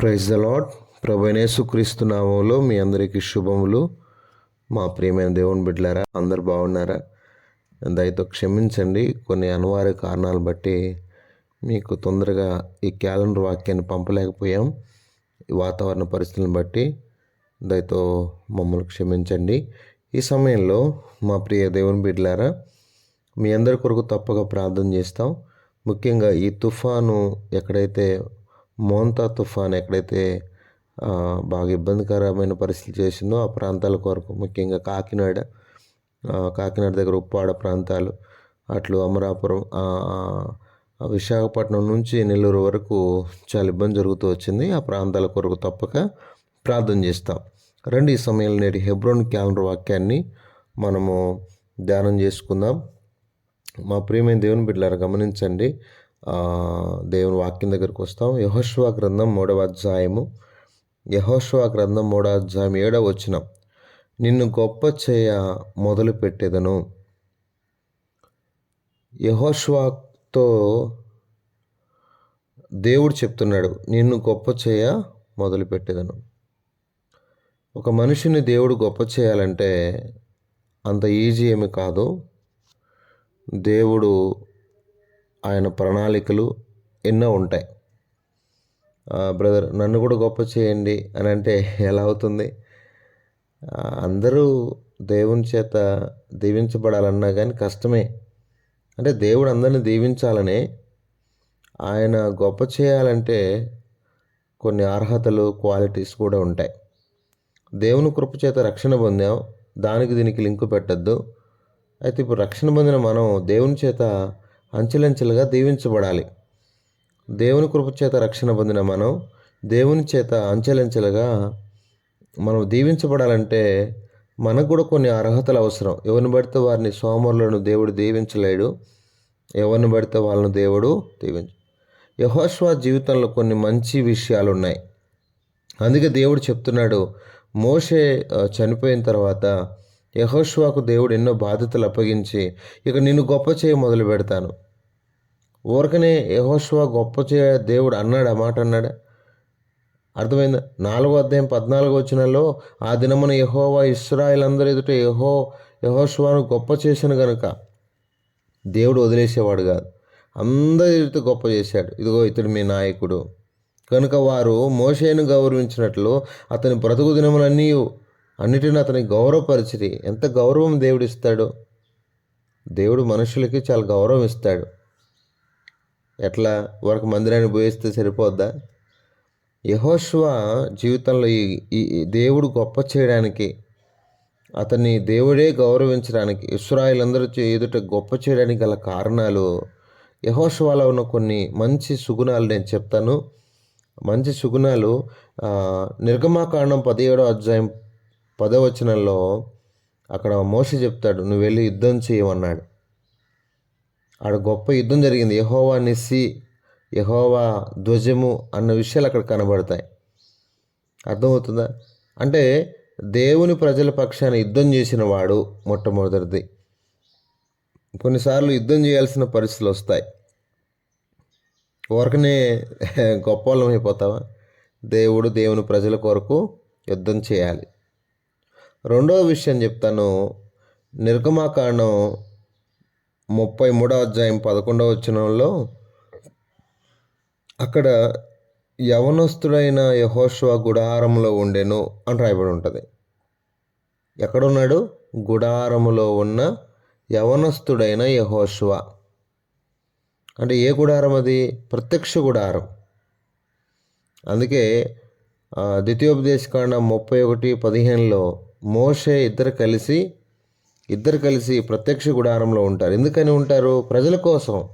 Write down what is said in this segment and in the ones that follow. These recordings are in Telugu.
ప్రైజ్ ద లాడ్ ప్రభనేసుక్రీస్తు నామంలో మీ అందరికీ శుభములు. మా ప్రియమైన దేవుని బిడ్డలారా అందరు బాగున్నారా? దయతో క్షమించండి. కొన్ని అనివార్య కారణాలు బట్టి మీకు తొందరగా ఈ క్యాలెండర్ వాక్యాన్ని పంపలేకపోయాం. ఈ వాతావరణ పరిస్థితులను బట్టి దయతో మమ్మల్ని క్షమించండి. ఈ సమయంలో మా ప్రియ దేవుని బిడ్డలారా మీ అందరి కొరకు తప్పగా ప్రార్థన చేస్తాం. ముఖ్యంగా ఈ తుఫాను ఎక్కడైతే మోంతా తుఫాన్ ఎక్కడైతే బాగా ఇబ్బందికరమైన పరిస్థితి చేసిందో ఆ ప్రాంతాల కొరకు ముఖ్యంగా కాకినాడ కాకినాడ దగ్గర ఉప్పాడ ప్రాంతాలు అట్లు అమరాపురం విశాఖపట్నం నుంచి నెల్లూరు వరకు చాలా ఇబ్బంది జరుగుతూ వచ్చింది. ఆ ప్రాంతాల కొరకు తప్పక ప్రార్థన చేస్తాం. రండి ఈ సమయంలో నేటి హెబ్రోన్ క్యాలెండర్ వాక్యాన్ని మనము ధ్యానం చేసుకుందాం. మా ప్రియమైన దేవుని బిడ్డలారా గమనించండి. దేవుని వాక్యం దగ్గరకు వస్తాం. యహోష్వా గ్రంథం మూడవ అధ్యాయము. యహోష్వా గ్రంథం మూడవ అధ్యాయం ఏడవ వచ్చిన నిన్ను గొప్ప చేయ మొదలు పెట్టేదను యహోశ్వాతో దేవుడు చెప్తున్నాడు నిన్ను గొప్ప చేయ మొదలు పెట్టేదను ఒక మనిషిని దేవుడు గొప్ప చేయాలంటే అంత ఈజీ ఏమి కాదు. దేవుడు ఆయన ప్రణాళికలు ఎన్నో ఉంటాయి. బ్రదర్ నన్ను కూడా గొప్ప చేయండి అని అంటే ఎలా అవుతుంది? అందరూ దేవుని చేత దీవించబడాలన్నా కానీ కష్టమే. అంటే దేవుడు అందరిని దీవించాలనే ఆయన గొప్ప చేయాలంటే కొన్ని అర్హతలు క్వాలిటీస్ కూడా ఉంటాయి. దేవుని కృప చేత రక్షణ పొందాం. దానికి దీనికి లింకు పెట్టద్దు. అయితే ఇప్పుడు రక్షణ పొందిన మనం దేవుని చేత అంచెలంచెలుగా దీవించబడాలి. దేవుని కృప చేత రక్షణ పొందిన మనం దేవుని చేత అంచెలంచెలుగా మనం దీవించబడాలంటే మనకు కూడా కొన్ని అర్హతలు అవసరం. ఎవరిని పడితే వారిని సోమరులను దేవుడు దీవించలేడు. ఎవరిని పడితే వాళ్ళను దేవుడు దీవించ యహోష్వా జీవితంలో కొన్ని మంచి విషయాలు ఉన్నాయి అందుకే దేవుడు చెప్తున్నాడు మోషే చనిపోయిన తర్వాత యహోష్వాకు దేవుడు ఎన్నో బాధ్యతలు అప్పగించి ఇక నిన్ను గొప్ప చేయ మొదలు పెడతాను. ఊరకనే యహోష్వా గొప్ప చేయ దేవుడు అన్నాడు? ఆ మాట అన్నాడా? అర్థమైందా? నాలుగో అధ్యాయం పద్నాలుగు వచ్చినలో ఆ దినమున యహోవా ఇస్రాయిల్ అందరి ఎదుట యహో యహోష్వాను గొప్ప చేసిన గనుక దేవుడు వదిలేసేవాడు కాదు. అందరి ఎదుట గొప్ప చేశాడు. ఇదిగో ఇతడు మీ నాయకుడు. కనుక వారు మోషేను గౌరవించినట్లు అతని బ్రతుకు దినములన్నీ అన్నిటిని అతని గౌరవపరిచిరి. ఎంత గౌరవం దేవుడు ఇస్తాడు దేవుడు మనుషులకి చాలా గౌరవం ఇస్తాడు ఎట్లా? వరకు మందిరాన్ని పోయిస్తే సరిపోద్దా? యహోష్వ జీవితంలో ఈ ఈ దేవుడు గొప్ప చేయడానికి అతన్ని దేవుడే గౌరవించడానికి ఇస్రాయిలందరూ ఎదుట గొప్ప చేయడానికి గల కారణాలు యహోష్వాలో ఉన్న కొన్ని మంచి సుగుణాలు నేను చెప్తాను. మంచి సుగుణాలు నిర్గమాకాండం పదిహేడో అధ్యాయం పదవచనంలో అక్కడ మోస చెప్తాడు నువ్వు వెళ్ళి యుద్ధం చేయమన్నాడు ఆడ గొప్ప యుద్ధం జరిగింది. యహోవా నిస్సి యహోవా ధ్వజము అన్న విషయాలు అక్కడ కనబడతాయి. అర్థమవుతుందా? అంటే దేవుని ప్రజల పక్షాన యుద్ధం చేసిన వాడు మొట్టమొదటిది. కొన్నిసార్లు యుద్ధం చేయాల్సిన పరిస్థితులు వస్తాయి. ఊరకనే గొప్ప అయిపోతావా? దేవుడు దేవుని ప్రజల కొరకు యుద్ధం చేయాలి. రెండవ విషయం చెప్తాను. నిర్గమాకాండం ముప్పై మూడో అధ్యాయం పదకొండవ వచనంలో అక్కడ యవనస్తుడైన యహోష్వా గుడారంలో ఉండెను అని రాయబడి ఉంటుంది. ఎక్కడున్నాడు? గుడారములో ఉన్న యవనస్తుడైన యహోష్వా. అంటే ఏ గుడారం అది? ప్రత్యక్ష గుడారం. అందుకే ద్వితీయోపదేశకాండ ముప్పై ఒకటి పదిహేనులో మోషే ఇద్దరు కలిసి ఇద్దరు కలిసి ప్రత్యక్ష గుడారంలో ఉంటారు. ఎందుకని ఉంటారు? ప్రజల కోసం.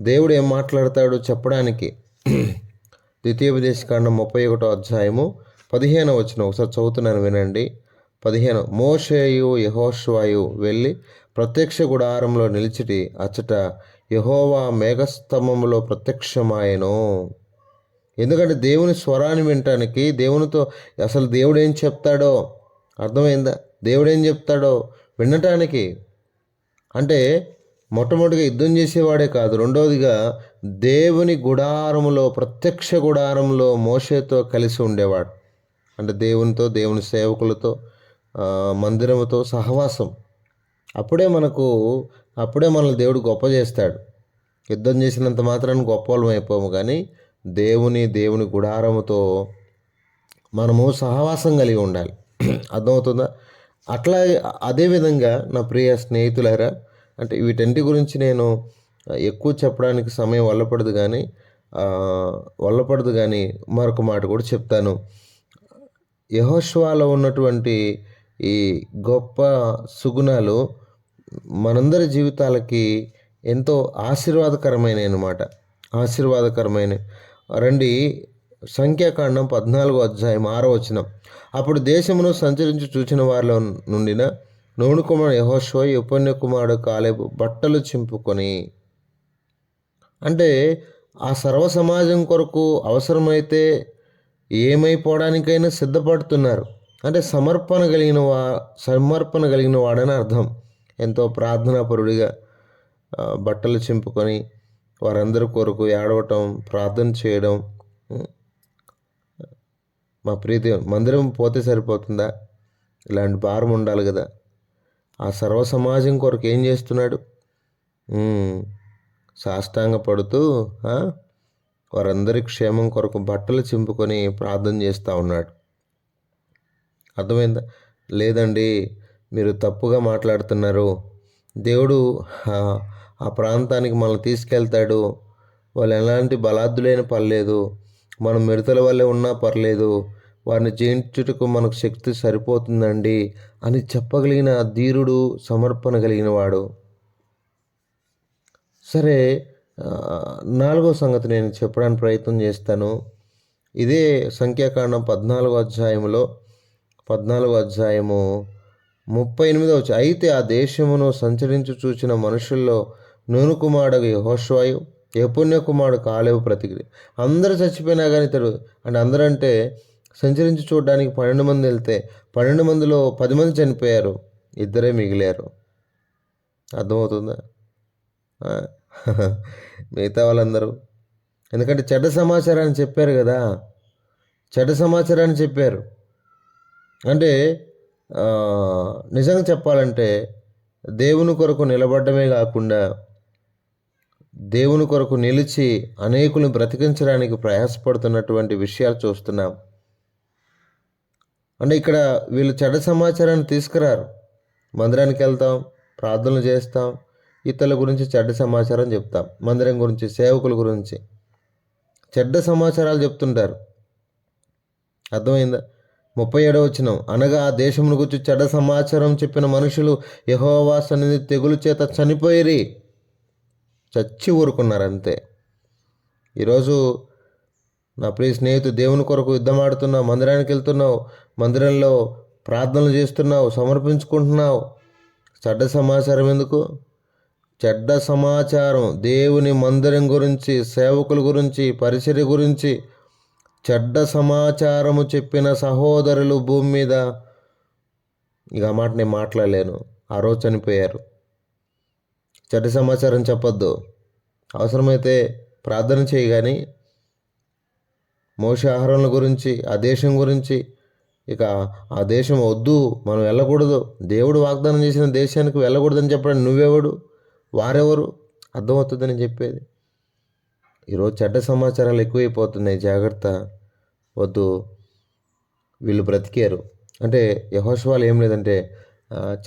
దేవుడు ఏం మాట్లాడతాడు చెప్పడానికి? ద్వితీయోపదేశకాండం ముప్పై ఒకటో అధ్యాయము పదిహేను వచ్చిన ఒకసారి చదువుతున్నాను వినండి. పదిహేను మోషేయు యహోష్వాయు వెళ్ళి ప్రత్యక్ష గుడారంలో నిలిచిటి. అచ్చట యహోవా మేఘస్తంభంలో ప్రత్యక్షమాయను. ఎందుకంటే దేవుని స్వరాన్ని వినటానికి దేవునితో అసలు దేవుడు ఏం చెప్తాడో అర్థమైందా? దేవుడు ఏం చెప్తాడో వినటానికి. అంటే మొట్టమొదటిగా యుద్ధం చేసేవాడే కాదు రెండవదిగా దేవుని గుడారములో ప్రత్యక్ష గుడారంలో మోషేతో కలిసి ఉండేవాడు. అంటే దేవునితో దేవుని సేవకులతో మందిరముతో సహవాసం. అప్పుడే మనకు అప్పుడే మనల్ని దేవుడు గొప్ప చేస్తాడు. యుద్ధం చేసినంత మాత్రాన్ని గొప్పలం అయిపోము కానీ దేవుని దేవుని గుడారముతో మనము సహవాసం కలిగి ఉండాలి. అర్థమవుతుందా? అట్లా అదేవిధంగా నా ప్రియ స్నేహితులారా అంటే వీటన్నిటి గురించి నేను ఎక్కువ చెప్పడానికి సమయం వల్లపడదు కానీ వల్లపడదు కానీ మరొక మాట కూడా చెప్తాను. యహోష్వాలో ఉన్నటువంటి ఈ గొప్ప సుగుణాలు మనందరి జీవితాలకి ఎంతో ఆశీర్వాదకరమైన అనమాట ఆశీర్వాదకరమైన రండి సంఖ్యాకాండం పద్నాలుగో అధ్యాయం ఆరో వచనం. అప్పుడు దేశమును సంచరించి చూచిన వారిలో నుండిన నూనె కుమారుడు యహోష్వ ఉపన్య కుమారుడు కాలేబు బట్టలు చింపుకొని అంటే ఆ సర్వ సమాజం కొరకు అవసరమైతే ఏమైపోవడానికైనా సిద్ధపడుతున్నారు. అంటే సమర్పణ కలిగిన వా సమర్పణ కలిగిన వాడని అర్థం. ఎంతో ప్రార్థనాపరుడిగా బట్టలు చింపుకొని వారందరి కొరకు ఏడవటం ప్రార్థన చేయడం మా ప్రీతి మందిరం పోతే సరిపోతుందా? ఇలాంటి భారం ఉండాలి కదా. ఆ సర్వ సమాజం కొరకు ఏం చేస్తున్నాడు? సాష్టాంగ పడుతూ వారందరి క్షేమం కొరకు బట్టలు చింపుకొని ప్రార్థన చేస్తూ ఉన్నాడు. అర్థమైందా? లేదండి మీరు తప్పుగా మాట్లాడుతున్నారు. దేవుడు ఆ, ఆ ప్రాంతానికి మనల్ని తీసుకెళ్తాడు. వాళ్ళు ఎలాంటి బలాద్దులైన పర్లేదు. మనం మిడతల వల్లే ఉన్నా పర్లేదు. వారిని జయించుటకు మనకు శక్తి సరిపోతుందండి అని చెప్పగలిగిన ధీరుడు సమర్పణ కలిగిన వాడు సరే నాలుగో సంగతి నేను చెప్పడానికి ప్రయత్నం చేస్తాను. ఇదే సంఖ్యాకాండం పద్నాలుగో అధ్యాయంలో పద్నాలుగో అధ్యాయము ముప్పై ఎనిమిదో వచ్చి అయితే ఆ దేశమును సంచరించి చూచిన మనుషుల్లో నూను కుమారుడు యహోష్వాయు యపుణ్య కుమారుడు కాలేవు ప్రతిక్రియ అందరూ చచ్చిపోయినా కానీ ఇతడు అంటే అందరూ అంటే సంచరించి చూడడానికి పన్నెండు మంది వెళ్తే పన్నెండు మందిలో పది మంది చనిపోయారు. ఇద్దరే మిగిలారు. అర్థమవుతుందా? మిగతా వాళ్ళందరూ. ఎందుకంటే చెడ్డ సమాచారాన్ని చెప్పారు కదా. చెడ్డ సమాచారాన్ని చెప్పారు. అంటే నిజంగా చెప్పాలంటే దేవుని కొరకు నిలబడమే కాకుండా దేవుని కొరకు నిలిచి అనేకులను బ్రతికించడానికి ప్రయాసపడుతున్నటువంటి విషయాలు చూస్తున్నాం. అంటే ఇక్కడ వీళ్ళు చెడ్డ సమాచారాన్ని తీసుకురారు. మందిరానికి వెళ్తాం ప్రార్థనలు చేస్తాం ఇతరుల గురించి చెడ్డ సమాచారం చెప్తాం మందిరం గురించి సేవకుల గురించి. చెడ్డ సమాచారాలు చెప్తుంటారు. అర్థమైందా? ముప్పై ఏడవ వచ్చిన అనగా ఆ దేశమును గురించి చెడ్డ సమాచారం చెప్పిన మనుషులు యహోవా సన్నిధి తెగులు చేత చనిపోయిరి. చచ్చి ఊరుకున్నారు అంతే ఈరోజు నా ప్రియ స్నేహితు దేవుని కొరకు యుద్ధం ఆడుతున్నావు మందిరానికి వెళ్తున్నావు మందిరంలో ప్రార్థనలు చేస్తున్నావు సమర్పించుకుంటున్నావు. చెడ్డ సమాచారం ఎందుకు? చెడ్డ సమాచారం దేవుని మందిరం గురించి సేవకుల గురించి పరిచర్య గురించి. చెడ్డ సమాచారము చెప్పిన సహోదరులు భూమి మీద. ఇక ఆ మాట నేను మాట్లాడలేను. ఆ రోజు చనిపోయారు. చెడ్డ సమాచారం చెప్పొద్దు. అవసరమైతే ప్రార్థన చేయగాని కానీ ఆహారాల గురించి ఆ దేశం గురించి. ఇక ఆ దేశం వద్దు మనం వెళ్ళకూడదు. దేవుడు వాగ్దానం చేసిన దేశానికి వెళ్ళకూడదని చెప్పడం నువ్వెవడు? వారెవరు? అర్థమవుతుందని చెప్పేది. ఈరోజు చెడ్డ సమాచారాలు ఎక్కువైపోతున్నాయి. జాగ్రత్త. వద్దు. వీళ్ళు బ్రతికారు. అంటే యహోష్వాలు ఏం లేదంటే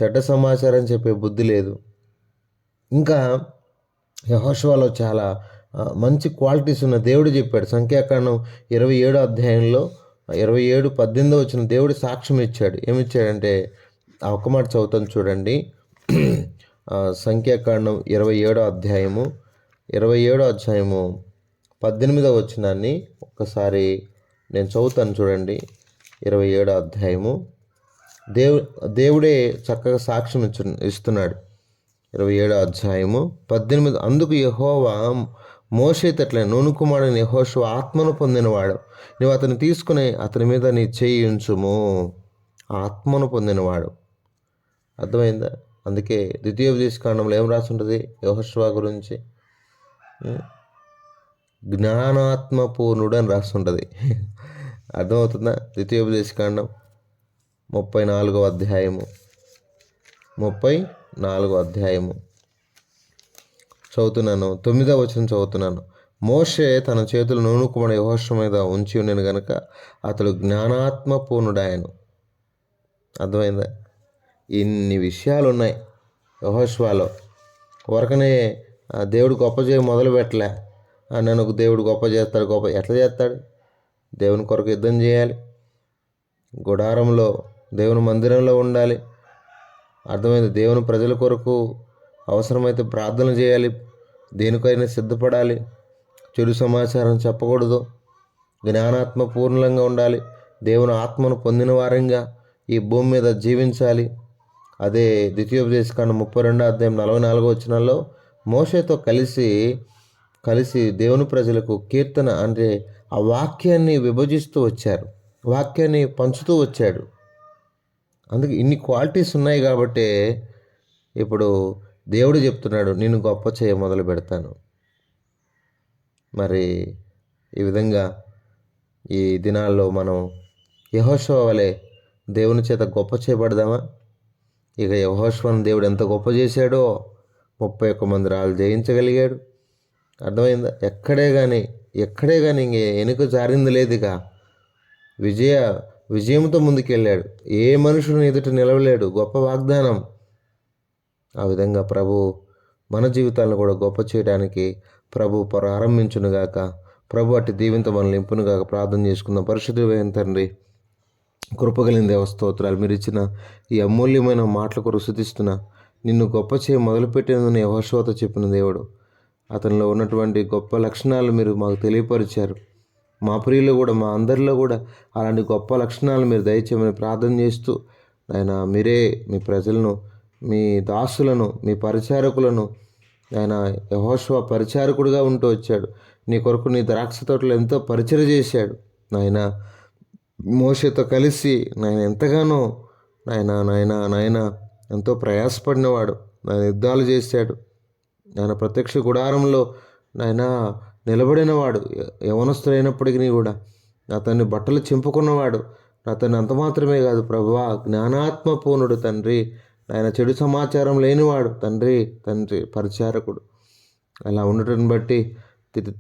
చెడ్డ సమాచారం చెప్పే బుద్ధి లేదు. ఇంకా యహోష్వాలో చాలా మంచి క్వాలిటీస్ ఉన్న దేవుడు చెప్పాడు. సంఖ్యాకాండం ఇరవై ఏడు అధ్యాయంలో ఇరవై ఏడు పద్దెనిమిది వచ్చిన దేవుడు సాక్ష్యం ఇచ్చాడు. ఏమిచ్చాడంటే ఆ ఒక్క మాట చదువుతాను చూడండి. సంఖ్యాకాండం ఇరవై ఏడో అధ్యాయము ఇరవై ఏడో అధ్యాయము పద్దెనిమిదో వచ్చినాన్ని ఒక్కసారి నేను చదువుతాను చూడండి. ఇరవై ఏడో అధ్యాయము. దేవు దేవుడే చక్కగా సాక్ష్యం ఇచ్చు ఇస్తున్నాడు. ఇరవై ఏడో అధ్యాయము పద్దెనిమిది అందుకు యహోవా మోసేతట్లే నూను కుమారుని ఆత్మను పొందినవాడు. నువ్వు అతన్ని తీసుకుని అతని మీద నీ చేయి ఉంచుము. ఆత్మను పొందినవాడు. అర్థమైందా? అందుకే ద్వితీయోపదేశ కాండంలో ఏం రాసి ఉంటుంది గురించి. ఉం? జ్ఞానాత్మ పూర్ణుడు అని రాస్తుంటుంది అర్థమవుతుందా ద్వితీయోపదేశకాండం ముప్పై నాలుగో అధ్యాయము. ముప్పై నాలుగో అధ్యాయము. చదువుతున్నాను. తొమ్మిదో వచనం చదువుతున్నాను. మోషే తన చేతులు నూనుకుమని యహోష మీద ఉంచి ఉండేను గనక అతడు జ్ఞానాత్మ పూర్ణుడాయను అర్థమైందా? ఇన్ని విషయాలు ఉన్నాయి యహోష్వాలో. వరకనే ఆ, దేవుడు గొప్ప చేయ మొదలు పెట్టలే ఆ, నన్ను దేవుడు గొప్ప చేస్తాడు గొప్ప ఎట్లా చేస్తాడు? దేవుని కొరకు యుద్ధం చేయాలి. గుడారంలో దేవుని మందిరంలో ఉండాలి. అర్థమైంది? దేవుని ప్రజల కొరకు అవసరమైతే ప్రార్థన చేయాలి. దేనికైనా సిద్ధపడాలి. చెడు సమాచారం చెప్పకూడదు. జ్ఞానాత్మ పూర్ణంగా ఉండాలి. దేవుని ఆత్మను పొందిన వారంగా ఈ భూమి మీద జీవించాలి. అదే ద్వితీయోపదేశకాండ ముప్పై రెండో అధ్యాయం నలభై నాలుగో వచ్చినాల్లో మోషేతో కలిసి కలిసి దేవుని ప్రజలకు కీర్తన అంటే ఆ వాక్యాన్ని విభజిస్తూ వచ్చారు. వాక్యాన్ని పంచుతూ వచ్చాడు. అందుకే ఇన్ని క్వాలిటీస్ ఉన్నాయి కాబట్టే ఇప్పుడు దేవుడు చెప్తున్నాడు నేను గొప్ప చేయ మొదలు పెడతాను. మరి ఈ విధంగా ఈ దినాల్లో మనం యహోశవ వలె దేవుని చేత గొప్ప చేయబడదామా? ఇక యహోశ్వను దేవుడు ఎంత గొప్ప చేశాడో ముప్పై ఒక్క మంది రాళ్ళు జయించగలిగాడు. అర్థమైందా? ఎక్కడే కానీ ఎక్కడే కానీ ఇంక వెనుక జారింది లేదుగా విజయ విజయంతో ముందుకెళ్ళాడు. ఏ మనుషుని ఎదుట నిలవలేడు. గొప్ప వాగ్దానం. ఆ విధంగా ప్రభు మన జీవితాలను కూడా గొప్ప చేయడానికి ప్రభు ప్రారంభించునుగాక ప్రభు అట్టి దీవెంత మనల్ని ఇంపునుగాక ప్రార్థన చేసుకుందాం. పరిశుద్ధమైన తండ్రి కృపగలిగిన దేవ స్తోత్రాలు. మీరు ఇచ్చిన ఈ అమూల్యమైన మాటల కొరకు నిన్ను గొప్ప చేయ మొదలుపెట్టినందుని యహోశోత చెప్పిన దేవుడు అతనిలో ఉన్నటువంటి గొప్ప లక్షణాలు మీరు మాకు తెలియపరిచారు. మా ప్రియులు కూడా మా అందరిలో కూడా అలాంటి గొప్ప లక్షణాలు మీరు దయచేయమని ప్రార్థన చేస్తూ ఆయన మీరే మీ ప్రజలను మీ దాసులను మీ పరిచారకులను ఆయన యహోశ్వ పరిచారకుడిగా ఉంటూ వచ్చాడు. నీ కొరకు నీ ద్రాక్ష తోటలు ఎంతో పరిచయం చేశాడు. నాయన మోషతో కలిసి నాయన ఎంతగానో నాయన నాయన నాయన ఎంతో ప్రయాసపడినవాడు. నాయన యుద్ధాలు చేశాడు. నాయన ప్రత్యక్ష గుడారంలో నాయన నిలబడినవాడు. యవనస్తులైనప్పటికీ కూడా అతన్ని బట్టలు చింపుకున్నవాడు. అతన్ని అంత మాత్రమే కాదు ప్రభువా జ్ఞానాత్మ పూర్ణుడు తండ్రి. ఆయన చెడు సమాచారం లేనివాడు. తండ్రి తండ్రి పరిచారకుడు. అలా ఉండటం బట్టి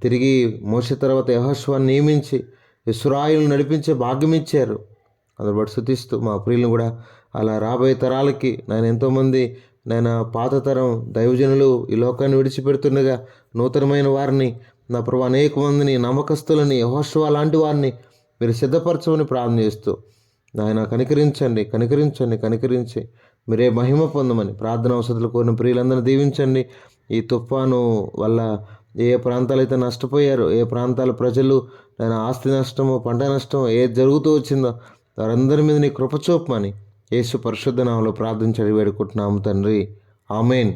తిరిగి మోస తర్వాత యహోశ్వాన్ని నియమించి ఇస్రాయిల్ నడిపించే భాగ్యం ఇచ్చారు. అందులో బట్టి శుతిస్తూ మా ప్రియులను కూడా అలా రాబోయే తరాలకి నేను ఎంతోమంది నేను పాత తరం దైవజనులు ఈ లోకాన్ని విడిచిపెడుతుండగా నూతనమైన వారిని నా ప్రభు అనేక మందిని నమ్మకస్తులని యహోశ్వ లాంటి వారిని మీరు సిద్ధపరచమని ప్రార్థన చేస్తూ నాయన కనికరించండి కనికరించండి కనికరించి మీరే మహిమ పొందమని ప్రార్థన అవసరాలు కోరిన ప్రియులందరినీ దీవించండి. ఈ తుఫాను వల్ల ఏ ప్రాంతాలు అయితే నష్టపోయారో ఏ ప్రాంతాల ప్రజలు నేను ఆస్తి నష్టమో పంట నష్టమో ఏది జరుగుతూ వచ్చిందో వారందరి మీద నీ కృపచూపమని యేసు పరిశుద్ధ నామలో ప్రార్థించడి వేడుకుంటున్నాము తండ్రి. ఆమెన్.